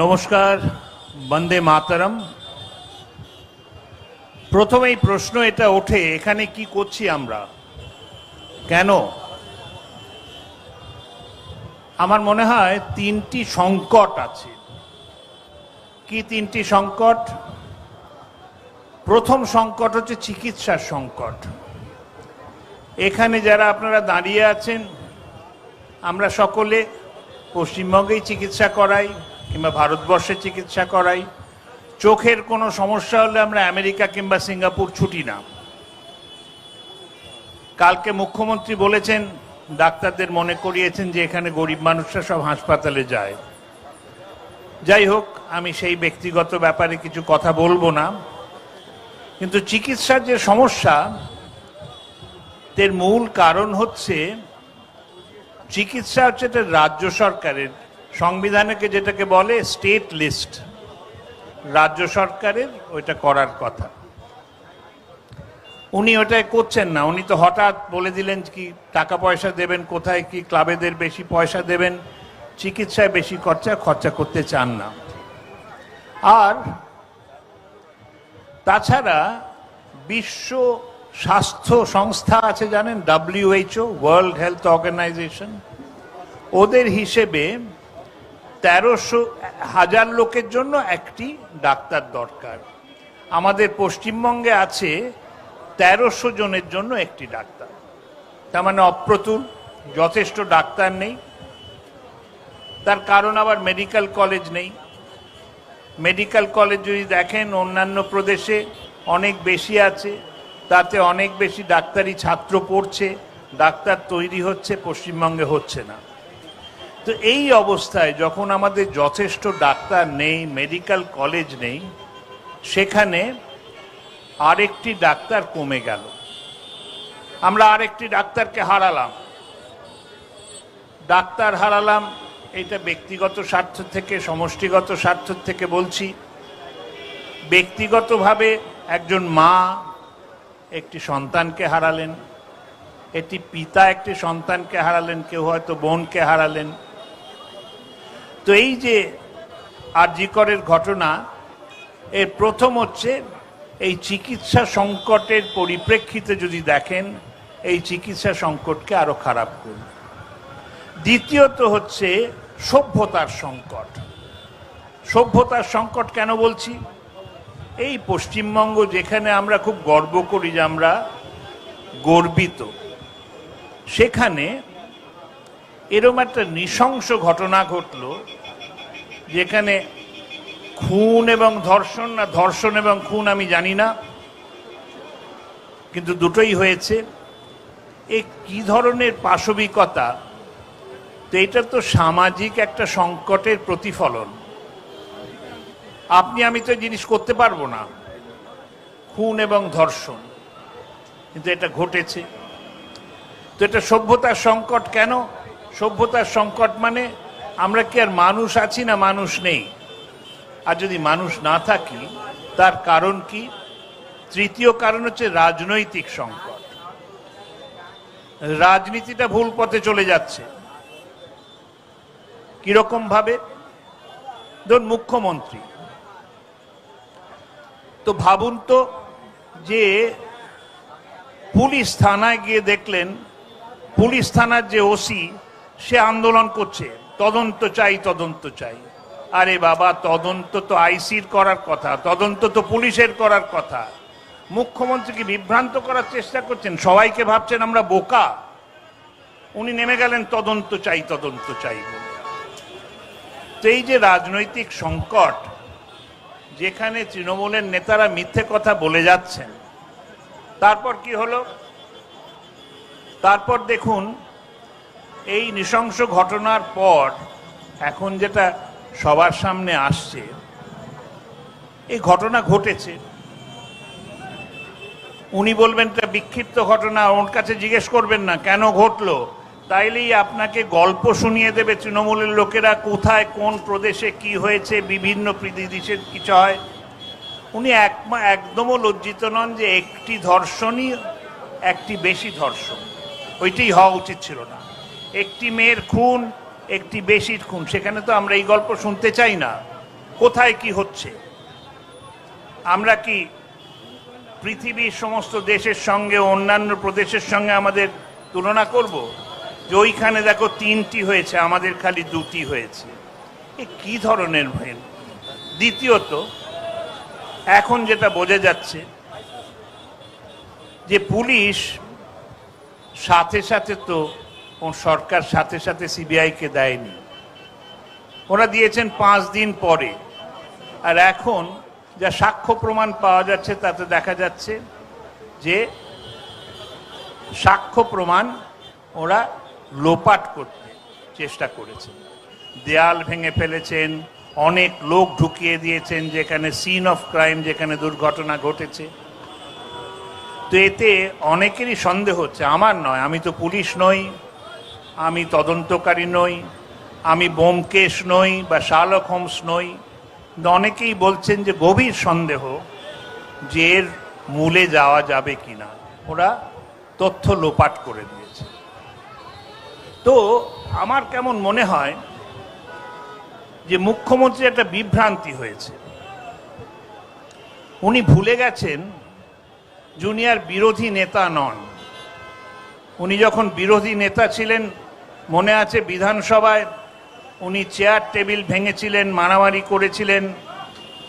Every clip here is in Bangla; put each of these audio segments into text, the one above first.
নমস্কার, বন্দে মাতরম। প্রথমেই প্রশ্ন এটা ওঠে, এখানে কি করছি আমরা? কেন? আমার মনে হয় তিনটি সংকট আছে। কি তিনটি সংকট? প্রথম সংকট হচ্ছে চিকিৎসার সংকট। এখানে যারা আপনারা দাঁড়িয়ে আছেন, আমরা সকলে পশ্চিমবঙ্গেই চিকিৎসা করাই। কিংবা ভারতবর্ষে চিকিৎসা করাই। চোখের কোনো সমস্যা হলে আমরা আমেরিকা কিংবা সিঙ্গাপুর ছুটি না। কালকে মুখ্যমন্ত্রী বলেছেন, ডাক্তারদের মনে করিয়েছেন যে এখানে গরিব মানুষরা সব হাসপাতালে যায়। যাই হোক, আমি সেই ব্যক্তিগত ব্যাপারে কিছু কথা বলব না। কিন্তু চিকিৎসার যে সমস্যা এর মূল কারণ হচ্ছে, চিকিৎসা হচ্ছে এটা রাজ্য সরকারের সংবিধানকে যেটাকে বলে স্টেট লিস্ট রাজ্য সরকারের ওইটা করার কথা। উনি ওটাই করছেন না। উনি তো হঠাৎ বলে দিলেন কি, টাকা পয়সা দেবেন কোথায়, কি ক্লাবেদের বেশি পয়সা দেবেন, চিকিৎসায় বেশি খরচা খরচা করতে চান না। আর তাছাড়া বিশ্ব স্বাস্থ্য সংস্থা আছে, জানেন ডাব্লিউএইচও ওয়ার্ল্ড হেলথ অর্গানাইজেশন ওদের হিসেবে তেরোশো হাজার লোকের জন্য একটি ডাক্তার দরকার। আমাদের পশ্চিমবঙ্গে আছে তেরোশো জনের জন্য একটি ডাক্তার। তার মানে অপ্রতুল, যথেষ্ট ডাক্তার নেই। তার কারণ আবার মেডিকেল কলেজ নেই। মেডিকেল কলেজ যদি দেখেন, অন্যান্য প্রদেশে অনেক বেশি আছে, তাতে অনেক বেশি ডাক্তারি ছাত্র পড়ছে, ডাক্তার তৈরি হচ্ছে, পশ্চিমবঙ্গে হচ্ছে না। তো এই অবস্থায় যখন আমাদের যথেষ্ট ডাক্তার নেই, মেডিকেল কলেজ নেই, সেখানে আরেকটি ডাক্তার কমে গেল। আমরা আরেকটি ডাক্তারকে হারালাম। ডাক্তার হারালাম, এটা ব্যক্তিগত স্বার্থ থেকে, সমষ্টিগত স্বার্থ থেকে বলছি। ব্যক্তিগতভাবে একজন মা একটি সন্তানকে হারালেন, একটি পিতা একটি সন্তানকে হারালেন, কেউ হয়তো বোনকে হারালেন তো এই যে আর আরজিকরের ঘটনা, এর প্রথম হচ্ছে এই চিকিৎসা সংকটের পরিপ্রেক্ষিতে যদি দেখেন, এই চিকিৎসা সংকটকে আরও খারাপ করবে। দ্বিতীয়ত হচ্ছে সভ্যতার সংকট। সভ্যতার সংকট কেন বলছি? এই পশ্চিমবঙ্গ যেখানে আমরা খুব গর্ব করি যে আমরা গর্বিত, সেখানে এরম একটা নৃশংস ঘটনা ঘটল, যেখানে খুন এবং ধর্ষণ, না ধর্ষণ এবং খুন আমি জানি না, কিন্তু দুটোই হয়েছে। এ কি ধরনের পাশবিকতা? তো এটা তো সামাজিক একটা সংকটের প্রতিফলন। আপনি, আমি তো জিনিস করতে পারব না, খুন এবং ধর্ষণ। কিন্তু এটা ঘটেছে। তো এটা সভ্যতার সংকট কেন? সভ্যতার সংকট মানে আমরা কি আর মানুষ আছি না মানুষ নেই? আর যদি মানুষ না থাকি, তার কারণ কি? তৃতীয় কারণ হচ্ছে রাজনৈতিক সংকট। রাজনীতিটা ভুল পথে চলে যাচ্ছে। কীরকম ভাবে? ধরুন মুখ্যমন্ত্রী। তো ভাবুন তো যে পুলিশ থানায় গিয়ে দেখলেন, পুলিশ থানার যে ওসি সে আন্দোলন করছে। তদন্ত চাই তদন্ত চাই। আরে বাবা, তদন্ত তো আইসির করার কথা, তদন্ত তো পুলিশের করার কথা। মুখ্যমন্ত্রীকে বিভ্রান্ত করার চেষ্টা করছেন, সবাইকে ভাবছেন আমরা বোকা। উনি নেমে গেলেন, তদন্ত চাই তদন্ত চাই বলে। এই যে রাজনৈতিক সংকট, যেখানে তৃণমূলের নেতারা মিথ্যে কথা বলে যাচ্ছেন, তারপর কি হলো? তারপর দেখুন এই নৃশংস ঘটনার পর এখন যেটা সবার সামনে আসছে, এই ঘটনা ঘটেছে। উনি বলবেন, এটা বিক্ষিপ্ত ঘটনা, ওর কাছে জিজ্ঞেস করবেন না, কেন ঘটলো? তাইলেই আপনাকে গল্প শুনিয়ে দেবে তৃণমূলের লোকেরা, কোথায়, কোন প্রদেশে, কি হয়েছে, বিভিন্ন দেশের কিছু হয় উনি এক একদমও লজ্জিত নন যে একটি ধর্ষণই একটি বেশি ধর্ষণ। ওইটাই হওয়া উচিত ছিল না। একটি মেয়ের খুন, একটি বেশির খুন, সেখানে তো আমরা এই গল্প শুনতে চাই না। কোথায় কি হচ্ছে? আমরা কি পৃথিবীর সমস্ত দেশের সঙ্গে, অন্যান্য প্রদেশের সঙ্গে আমাদের তুলনা করব? যে ওইখানে দেখো তিনটি হয়েছে, আমাদের খালি দুটি হয়েছে। এ কি ধরনের ভয় দ্বিতীয়ত, এখন যেটা বোঝা যাচ্ছে, যে পুলিশ সাথে সাথে তো ও সরকার সাথে সাথে সিবিআইকে দেয়নি। ওরা দিয়েছেন পাঁচ দিন পরে। আর এখন যা সাক্ষ্য প্রমাণ পাওয়া যাচ্ছে, তাতে দেখা যাচ্ছে যে সাক্ষ্য প্রমাণ ওরা লোপাট করতে চেষ্টা করেছেন। দেয়াল ভেঙে ফেলেছেন, অনেক লোক ঢুকিয়ে দিয়েছেন যেখানে সিন অফ ক্রাইম যেখানে দুর্ঘটনা ঘটেছে। তো এতে অনেকেরই সন্দেহ হচ্ছে। আমার নয়, আমি তো পুলিশ নই। আমি তদন্তকারী নই, আমি বোমকেশ নই বা শালক হোমস নই। অনেকেই বলছেন যে গভীর সন্দেহ যে এর মূলে যাওয়া যাবে কিনা। ওরা তথ্য লোপাট করে দিয়েছে। তো আমার কেমন মনে হয় যে মুখ্যমন্ত্রী একটা বিভ্রান্তি হয়েছে। উনি ভুলে গেছেন জুনিয়র বিরোধী নেতা নন। উনি যখন বিরোধী নেতা ছিলেন মনে আছে বিধানসভায় উনি চেয়ার টেবিল ভেঙেছিলেন, মারামারি করেছিলেন।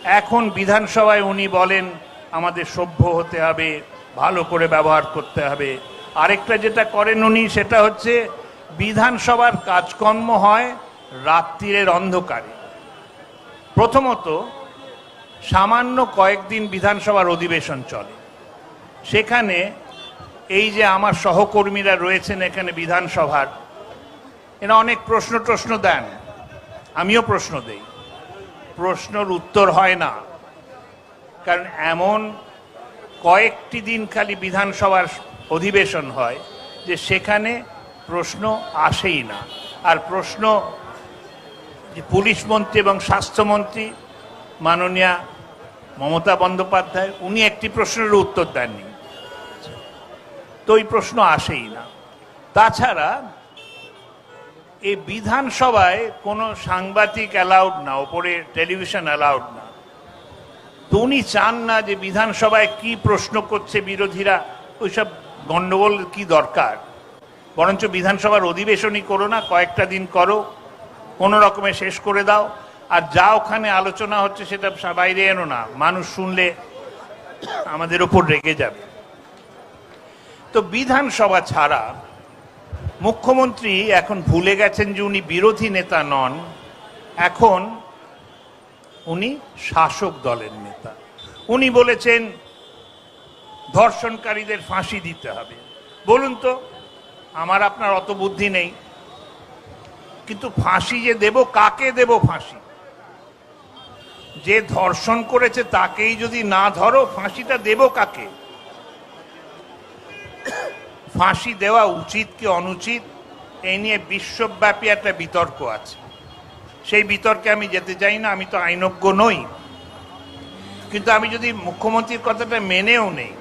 এখন বিধানসভায় উনি বলেন, আমাদের সভ্য হতে হবে, ভালো করে ব্যবহার করতে হবে। আরেকটা যেটা করেন উনি, সেটা হচ্ছে বিধানসভার কাজকর্ম হয় রাত্রিরের অন্ধকারে। প্রথমত, সামান্য কয়েকদিন বিধানসভার অধিবেশন চলে। সেখানে এই যে আমার সহকর্মীরা রয়েছেন এখানে বিধানসভার এরা অনেক প্রশ্ন টশ্ন দেন। আমিও প্রশ্ন দেই। প্রশ্নর উত্তর হয় না। কারণ এমন কয়েকটি দিন খালি বিধানসভার অধিবেশন হয় যে সেখানে প্রশ্ন আসেই না। আর প্রশ্ন যে পুলিশ মন্ত্রী এবং স্বাস্থ্যমন্ত্রী মাননীয়া মমতা বন্দ্যোপাধ্যায়, উনি একটি প্রশ্নের উত্তর দেননি। তো ওই প্রশ্ন আসেই না। তাছাড়া এই বিধানসভায় কোনো সাংবাদিক অ্যালাউড না, ওপরে টেলিভিশন অ্যালাউড না। তো উনি চান না যে বিধানসভায় কি প্রশ্ন করছে বিরোধীরা, ওইসব গণ্ডগোল কি দরকার? বরঞ্চ বিধানসভার অধিবেশনই করো না, কয়েকটা দিন করো, কোনো রকমে শেষ করে দাও, আর যা ওখানে আলোচনা হচ্ছে সেটা বাইরে এনো না, মানুষ শুনলে আমাদের ওপর রেগে যাবে। তো বিধানসভা ছাড়া মুখ্যমন্ত্রী এখন ভুলে গেছেন যে উনি বিরোধী নেতা নন, এখন উনি শাসক দলের নেতা। উনি বলেছেন, ধর্ষণকারীদের ফাঁসি দিতে হবে। বলুন তো, আমার আপনার অত বুদ্ধি নেই, কিন্তু ফাঁসি যে দেব, কাকে দেব ফাঁসি? যে ধর্ষণ করেছে তাকেই যদি না ধরো, ফাঁসিটা দেব কাকে? ফাঁসি দেওয়া উচিত কি অনুচিত এই নিয়ে বিশ্বব্যাপী একটা বিতর্ক আছে। সেই বিতর্কে আমি যেতে চাই না, আমি তো আইনজ্ঞ নই। কিন্তু আমি যদি মুখ্যমন্ত্রীর কথাটা মেনেও নেই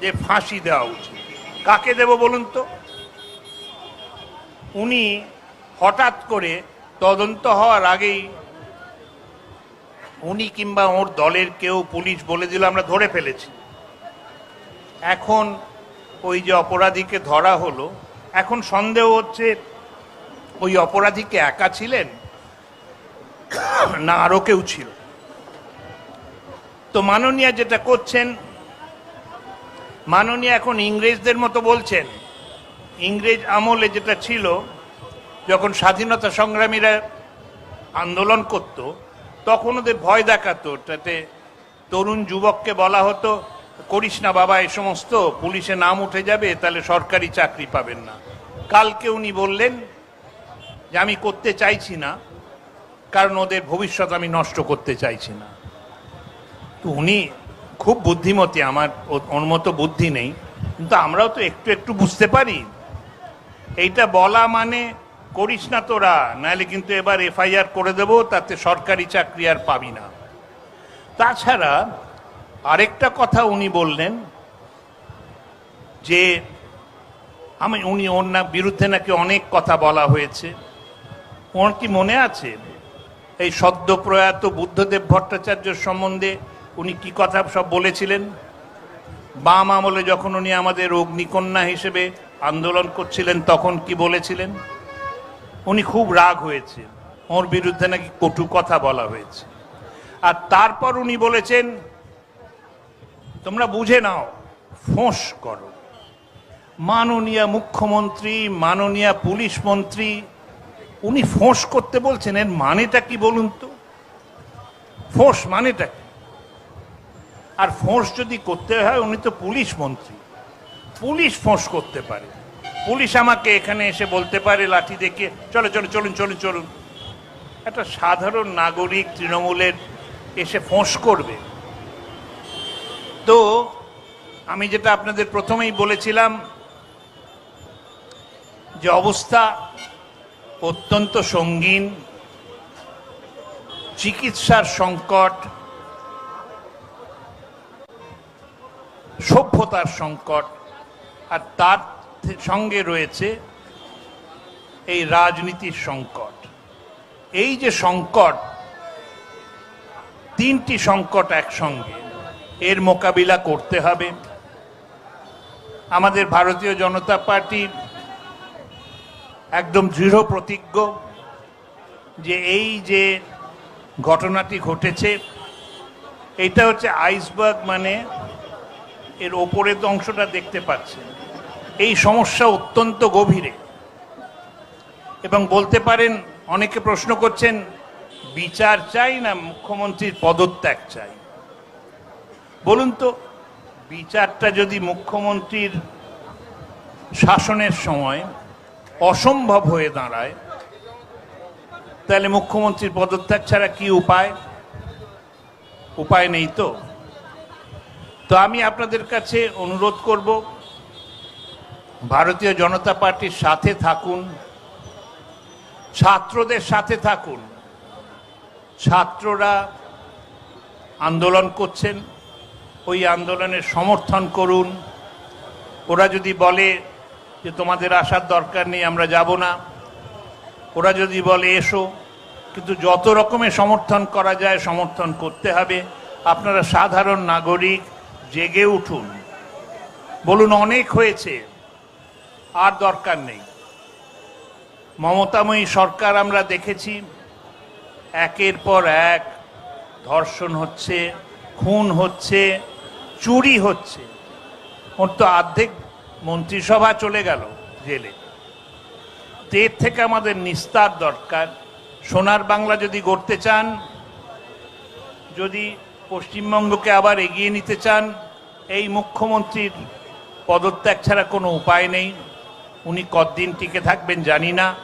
যে ফাঁসি দেওয়া উচিত, কাকে দেব বলুন তো? উনি হঠাৎ করে তদন্ত হওয়ার আগেই উনি কিংবা ওর দলের কেউ পুলিশ বলে দিল, আমরা ধরে ফেলেছি। এখন ওই যে অপরাধীকে ধরা হলো, এখন সন্দেহ হচ্ছে ওই অপরাধীকে একা ছিলেন না আরও কেউ ছিল? তো মাননীয়া যেটা করছেন, মাননীয়া এখন ইংরেজদের মতো বলছেন, ইংরেজ আমলে যেটা ছিল, যখন স্বাধীনতা সংগ্রামীরা আন্দোলন করত, তখন ওদের ভয় দেখাতো, তাতে তরুণ যুবককে বলা হতো করিস না বাবা এই সমস্ত। পুলিশে নাম উঠে যাবে, তাহলে সরকারি চাকরি পাবেন না। কালকে উনি বললেন যে, আমি করতে চাইছি না, কারণ ওদের ভবিষ্যৎ আমি নষ্ট করতে চাইছি না। তো উনি খুব বুদ্ধিমতী, আমার ওর মতো বুদ্ধি নেই। কিন্তু আমরাও তো একটু একটু বুঝতে পারি। এইটা বলা মানে করিস না তোরা, নাহলে কিন্তু এবার এফআইআর করে দেবো, তাতে সরকারি চাকরি আর পাবি না। তাছাড়া আরেকটা কথা উনি বললেন যে আমি উনি না বিরুদ্ধে নাকি অনেক কথা বলা হয়েছে। ওর কি মনে আছে? এই সদ্য প্রয়াত বুদ্ধদেব ভট্টাচার্য সম্বন্ধে উনি কি কথা সব বলেছিলেন? বাম আমলে যখন উনি আমাদের অগ্নিকন্যা হিসেবে আন্দোলন করছিলেন, তখন কি বলেছিলেন? উনি খুব রাগ হয়েছে। ওর বিরুদ্ধে নাকি কটু কথা বলা হয়েছে। আর তারপর উনি বলেছেন তোমরা বুঝে নাও, ফোঁস করো। মাননীয় মুখ্যমন্ত্রী, মাননীয় পুলিশ মন্ত্রী, উনি ফোঁস করতে বলছেন, এর মানেটা কি বলুন তো? ফোঁস মানেটা কি? আর ফোঁস যদি করতে হয়, উনি তো পুলিশ মন্ত্রী। পুলিশ ফোঁস করতে পারে। পুলিশ আমাকে এখানে এসে বলতে পারে, লাঠি দেখে, চলো চলো, চলুন চলুন চলুন। একটা সাধারণ নাগরিক তৃণমূলের এসে ফোঁস করবে। তো আমি যেটা আপনাদের প্রথমেই বলেছিলাম যে অবস্থা অত্যন্ত সঙ্গীন, চিকিৎসার সংকট, সভ্যতার সংকট, আর তার সঙ্গে রয়েছে এই রাজনীতির সংকট। এই যে সংকট, তিনটি সংকট একসঙ্গে। এর মোকাবিলা করতে হবে। আমাদের ভারতীয় জনতা পার্টি একদম দৃঢ় প্রতিজ্ঞ যে এই যে ঘটনাটি ঘটেছে, এটা হচ্ছে আইসবার্গ মানে এর ওপরের অংশটা দেখতে পাচ্ছেন। এই সমস্যা অত্যন্ত গভীরে। এবং বলতে পারেন, অনেকে প্রশ্ন করছেন, বিচার চাই না মুখ্যমন্ত্রীর পদত্যাগ চাই? বলুন তো, বিচারটা যদি মুখ্যমন্ত্রীর শাসনের সময় অসম্ভব হয়ে দাঁড়ায়, তাহলে মুখ্যমন্ত্রীর পদত্যাগ ছাড়া কি উপায়? উপায় নেই তো? তো আমি আপনাদের কাছে অনুরোধ করব, ভারতীয় জনতা পার্টির সাথে থাকুন, ছাত্রদের সাথে থাকুন। ছাত্ররা আন্দোলন করছেন ওই আন্দোলনের সমর্থন করুন। ওরা যদি বলে যে তোমাদের আসার দরকার নেই, আমরা যাব না। ওরা যদি বলে, এসো। কিন্তু যত রকমের সমর্থন করা যায়, সমর্থন করতে হবে। আপনারা সাধারণ নাগরিক, জেগে উঠুন। বলুন, অনেক হয়েছে, আর দরকার নেই। মমতাময়ী সরকার আমরা দেখেছি, একের পর এক ধর্ষণ হচ্ছে, খুন হচ্ছে চুরি হচ্ছে। ওর তো অর্ধেক মন্ত্রিসভা চলে গেল জেলে। এর থেকে আমাদের নিস্তার দরকার। সোনার বাংলা যদি গড়তে চান, যদি পশ্চিমবঙ্গকে আবার এগিয়ে নিতে চান, এই মুখ্যমন্ত্রীর পদত্যাগ ছাড়া কোনো উপায় নেই। উনি কতদিন টিকে থাকবেন জানি না।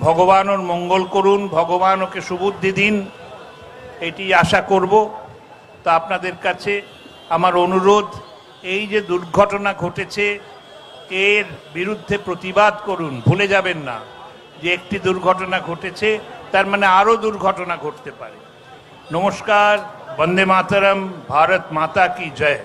ভগবান ওর মঙ্গল করুন, ভগবান ওকে সুবুদ্ধি দিন, এটি আশা করব। তা আপনাদের কাছে আমার অনুরোধ, এই যে দুর্ঘটনা ঘটেছে, এর বিরুদ্ধে প্রতিবাদ করুন, ভুলে যাবেন না যে একটি দুর্ঘটনা ঘটেছে, তার মানে আরও দুর্ঘটনা ঘটতে পারে। নমস্কার, বন্দে মাতরম, ভারত মাতা কি জয়।